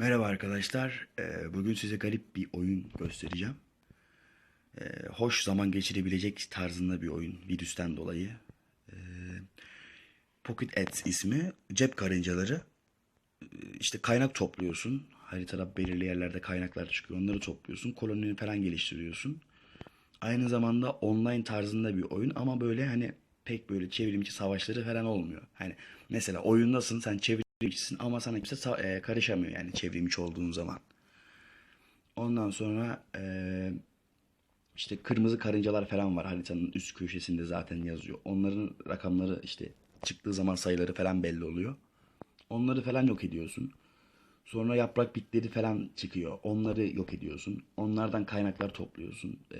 Merhaba arkadaşlar. Ee, Bugün size garip bir oyun göstereceğim. Ee, Hoş zaman geçirebilecek tarzında bir oyun virüsten dolayı. Ee, Pocket Ads ismi. Cep karıncaları. İşte kaynak topluyorsun. Haritada belirli yerlerde kaynaklar çıkıyor. Onları topluyorsun. Kolonini falan geliştiriyorsun. Aynı zamanda online tarzında bir oyun ama böyle hani pek böyle çevrimçi savaşları falan olmuyor. Hani mesela oyundasın sen çevrimçisin ama sana kimse e, karışamıyor yani çevrimçi olduğun zaman. Ondan sonra e, işte kırmızı karıncalar falan var haritanın üst köşesinde zaten yazıyor. Onların rakamları işte çıktığı zaman sayıları falan belli oluyor. Onları falan yok ediyorsun. Sonra yaprak bitleri falan çıkıyor. Onları yok ediyorsun. Onlardan kaynaklar topluyorsun. Ee,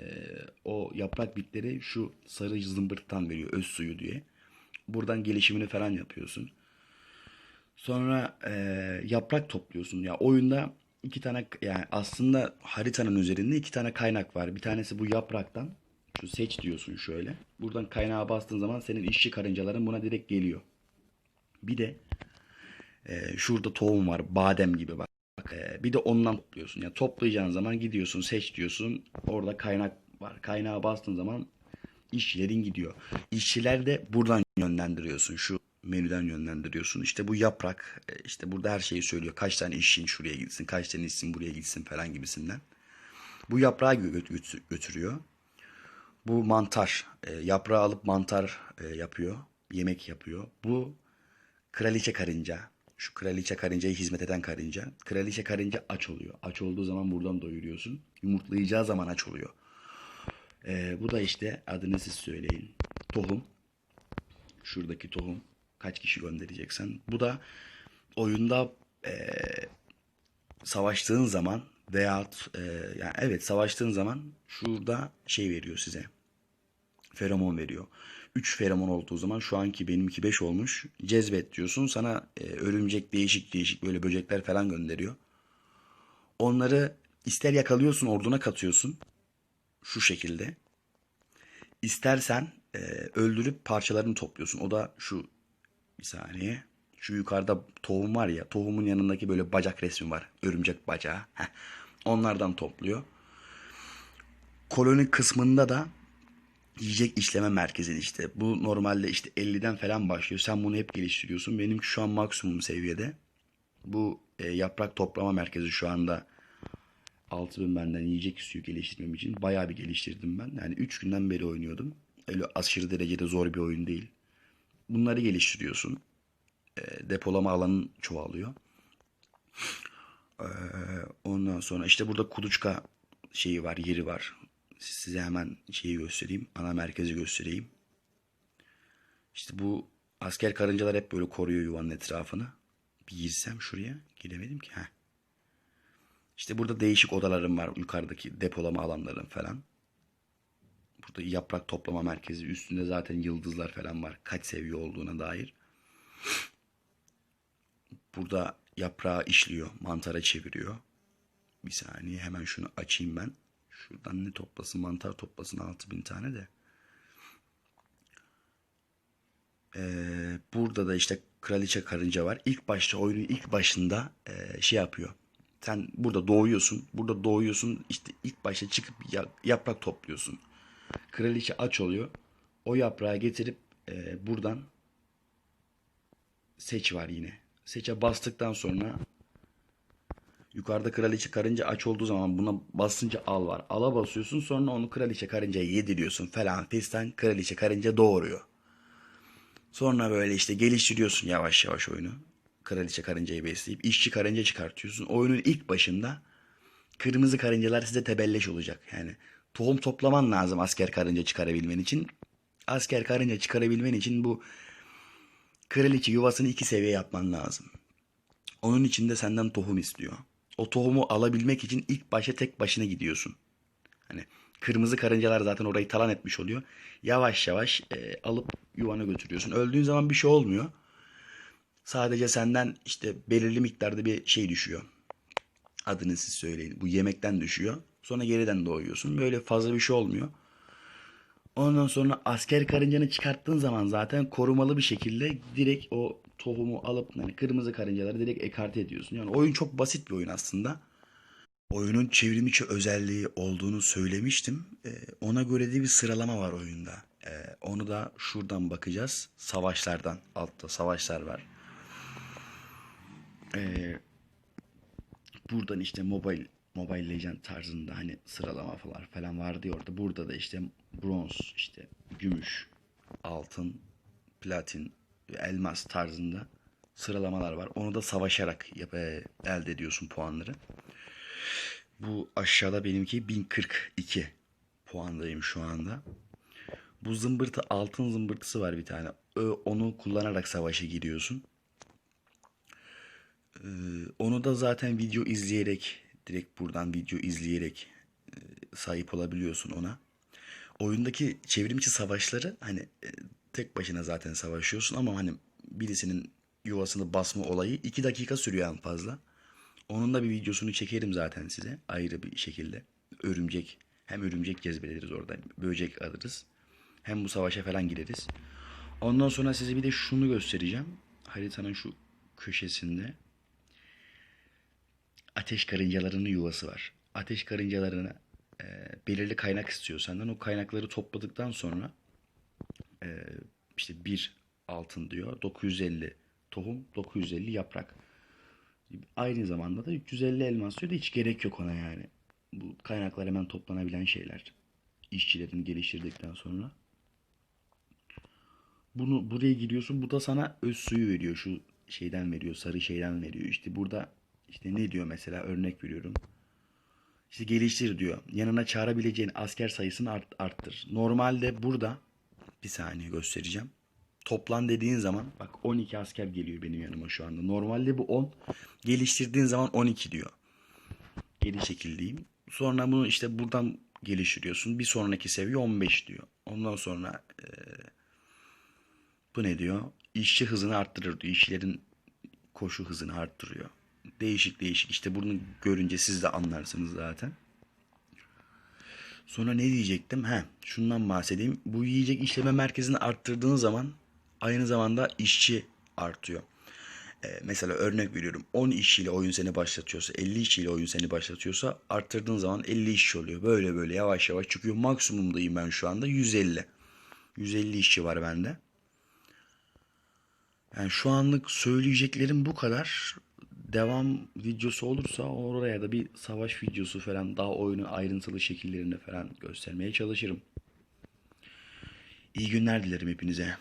o yaprak bitleri şu sarı zımbırttan veriyor öz suyu diye. Buradan gelişimini falan yapıyorsun. Sonra e, yaprak topluyorsun. Ya oyunda iki tane yani aslında haritanın üzerinde iki tane kaynak var. Bir tanesi bu yapraktan. Şu seç diyorsun şöyle. Buradan kaynağa bastığın zaman senin işçi karıncaların buna direkt geliyor. Bir de ee, şurada tohum var. Badem gibi bak. Ee, bir de ondan topluyorsun. Yani toplayacağın zaman gidiyorsun seç diyorsun. Orada kaynak var. Kaynağa bastığın zaman işçilerin gidiyor. İşçiler de buradan yönlendiriyorsun. Şu menüden yönlendiriyorsun. İşte bu yaprak. e, işte burada her şeyi söylüyor. Kaç tane işçin şuraya gitsin. Kaç tane işçin buraya gitsin falan gibisinden. Bu yaprağı gö- götü- götürüyor. Bu mantar. E, yaprağı alıp mantar e, yapıyor. Yemek yapıyor. Bu kraliçe karınca. Şu kraliçe karıncaya hizmet eden karınca. Kraliçe karınca aç oluyor. Aç olduğu zaman buradan doyuruyorsun. Yumurtlayacağı zaman aç oluyor. E, bu da işte adını siz söyleyin. Tohum. Şuradaki tohum. Kaç kişi göndereceksen. Bu da oyunda e, savaştığın zaman veyahut e, yani evet savaştığın zaman şurada şey veriyor size. Feromon veriyor. 3 feromon olduğu zaman şu anki benimki 5 olmuş. Cezbet diyorsun. Sana e, örümcek değişik değişik böyle böcekler falan gönderiyor. Onları ister yakalıyorsun orduna katıyorsun. Şu şekilde. İstersen e, öldürüp parçalarını topluyorsun. O da şu bir saniye. Şu yukarıda tohum var ya. Tohumun yanındaki böyle bacak resmi var. Örümcek bacağı. Heh. Onlardan topluyor. Koloni kısmında da yiyecek işleme merkezi işte. Bu normalde işte 50'den falan başlıyor. Sen bunu hep geliştiriyorsun. Benimki şu an maksimum seviyede. Bu e, yaprak toplama merkezi şu anda 6000 benden yiyecek istiyor geliştirmem için. Bayağı bir geliştirdim ben. Yani 3 günden beri oynuyordum. Öyle aşırı derecede zor bir oyun değil. Bunları geliştiriyorsun. E, depolama alanın çoğalıyor. E, ondan sonra işte burada kuluçka şeyi var, yeri var. Size hemen şeyi göstereyim. Ana merkezi göstereyim. İşte bu asker karıncalar hep böyle koruyor yuvanın etrafını. Bir girsem şuraya. Giremedim ki. Heh. İşte burada değişik odalarım var. Yukarıdaki depolama alanlarım falan. Burada yaprak toplama merkezi. Üstünde zaten yıldızlar falan var. Kaç seviye olduğuna dair. Burada yaprağı işliyor. Mantara çeviriyor. Bir saniye hemen şunu açayım ben. Şuradan ne toplasın? Mantar toplasın 6000 tane de. Ee, burada da işte kraliçe karınca var. İlk başta oyunun ilk başında e, şey yapıyor. Sen burada doğuyorsun. Burada doğuyorsun. İşte ilk başta çıkıp ya- yaprak topluyorsun. Kraliçe aç oluyor. O yaprağı getirip e, buradan seç var yine. Seçe bastıktan sonra yukarıda kraliçe karınca aç olduğu zaman buna basınca al var. Ala basıyorsun sonra onu kraliçe karıncaya yediriyorsun falan fistan kraliçe karınca doğuruyor. Sonra böyle işte geliştiriyorsun yavaş yavaş oyunu. Kraliçe karıncayı besleyip işçi karınca çıkartıyorsun. Oyunun ilk başında kırmızı karıncalar size tebelleş olacak. Yani tohum toplaman lazım asker karınca çıkarabilmen için. Asker karınca çıkarabilmen için bu kraliçe yuvasını iki seviye yapman lazım. Onun için de senden tohum istiyor. O tohumu alabilmek için ilk başta tek başına gidiyorsun. Hani kırmızı karıncalar zaten orayı talan etmiş oluyor. Yavaş yavaş e, alıp yuvana götürüyorsun. Öldüğün zaman bir şey olmuyor. Sadece senden işte belirli miktarda bir şey düşüyor. Adını siz söyleyin. Bu yemekten düşüyor. Sonra geriden doğuyorsun. Böyle fazla bir şey olmuyor. Ondan sonra asker karıncanı çıkarttığın zaman zaten korumalı bir şekilde direkt o tohumu alıp yani kırmızı karıncaları direkt ekarte ediyorsun. Yani oyun çok basit bir oyun aslında. Oyunun çevrim içi özelliği olduğunu söylemiştim. Ee, ona göre de bir sıralama var oyunda. Ee, onu da şuradan bakacağız. Savaşlardan. Altta savaşlar var. Ee, buradan işte mobile Mobile Legend tarzında hani sıralama falan falan vardı ya orada. Burada da işte bronz, işte gümüş, altın, platin, elmas tarzında sıralamalar var. Onu da savaşarak yap, e, elde ediyorsun puanları. Bu aşağıda benimki 1042 puandayım şu anda. Bu zımbırtı altın zımbırtısı var bir tane. Ö- Onu kullanarak savaşa giriyorsun. Ee, onu da zaten video izleyerek direkt buradan video izleyerek e, sahip olabiliyorsun ona. Oyundaki çevrimçi savaşları hani e, tek başına zaten savaşıyorsun ama hani birisinin yuvasını basma olayı 2 dakika sürüyor en fazla. Onun da bir videosunu çekerim zaten size ayrı bir şekilde. Örümcek hem örümcek cezbederiz orada böcek alırız. Hem bu savaşa falan gireriz. Ondan sonra size bir de şunu göstereceğim. Haritanın şu köşesinde ateş karıncalarının yuvası var. Ateş karıncalarına e, belirli kaynak istiyor senden. O kaynakları topladıktan sonra e, işte bir altın diyor. 950 tohum, 950 yaprak. Aynı zamanda da 350 elmas diyor da hiç gerek yok ona yani. Bu kaynaklar hemen toplanabilen şeyler. İşçilerin geliştirdikten sonra. Bunu buraya giriyorsun. Bu da sana öz suyu veriyor. Şu şeyden veriyor. Sarı şeyden veriyor. İşte burada işte ne diyor mesela örnek veriyorum. İşte geliştir diyor. Yanına çağırabileceğin asker sayısını art, arttır. Normalde burada bir saniye göstereceğim. Toplan dediğin zaman bak 12 asker geliyor benim yanıma şu anda. Normalde bu 10. Geliştirdiğin zaman 12 diyor. Geri çekildiğim. Sonra bunu işte buradan geliştiriyorsun. Bir sonraki seviye 15 diyor. Ondan sonra eee, bu ne diyor? İşçi hızını arttırır diyor. İşçilerin koşu hızını arttırıyor. Değişik değişik. İşte bunu görünce siz de anlarsınız zaten. Sonra ne diyecektim? He, şundan bahsedeyim. Bu yiyecek işleme merkezini arttırdığın zaman aynı zamanda işçi artıyor. Ee, mesela örnek veriyorum 10 işçiyle oyun seni başlatıyorsa 50 işçiyle oyun seni başlatıyorsa arttırdığın zaman 50 işçi oluyor. Böyle böyle yavaş yavaş çıkıyor. Maksimumdayım ben şu anda 150. 150 işçi var bende. Yani şu anlık söyleyeceklerim bu kadar. Devam videosu olursa oraya da bir savaş videosu falan daha oyunun ayrıntılı şekillerini falan göstermeye çalışırım. İyi günler dilerim hepinize.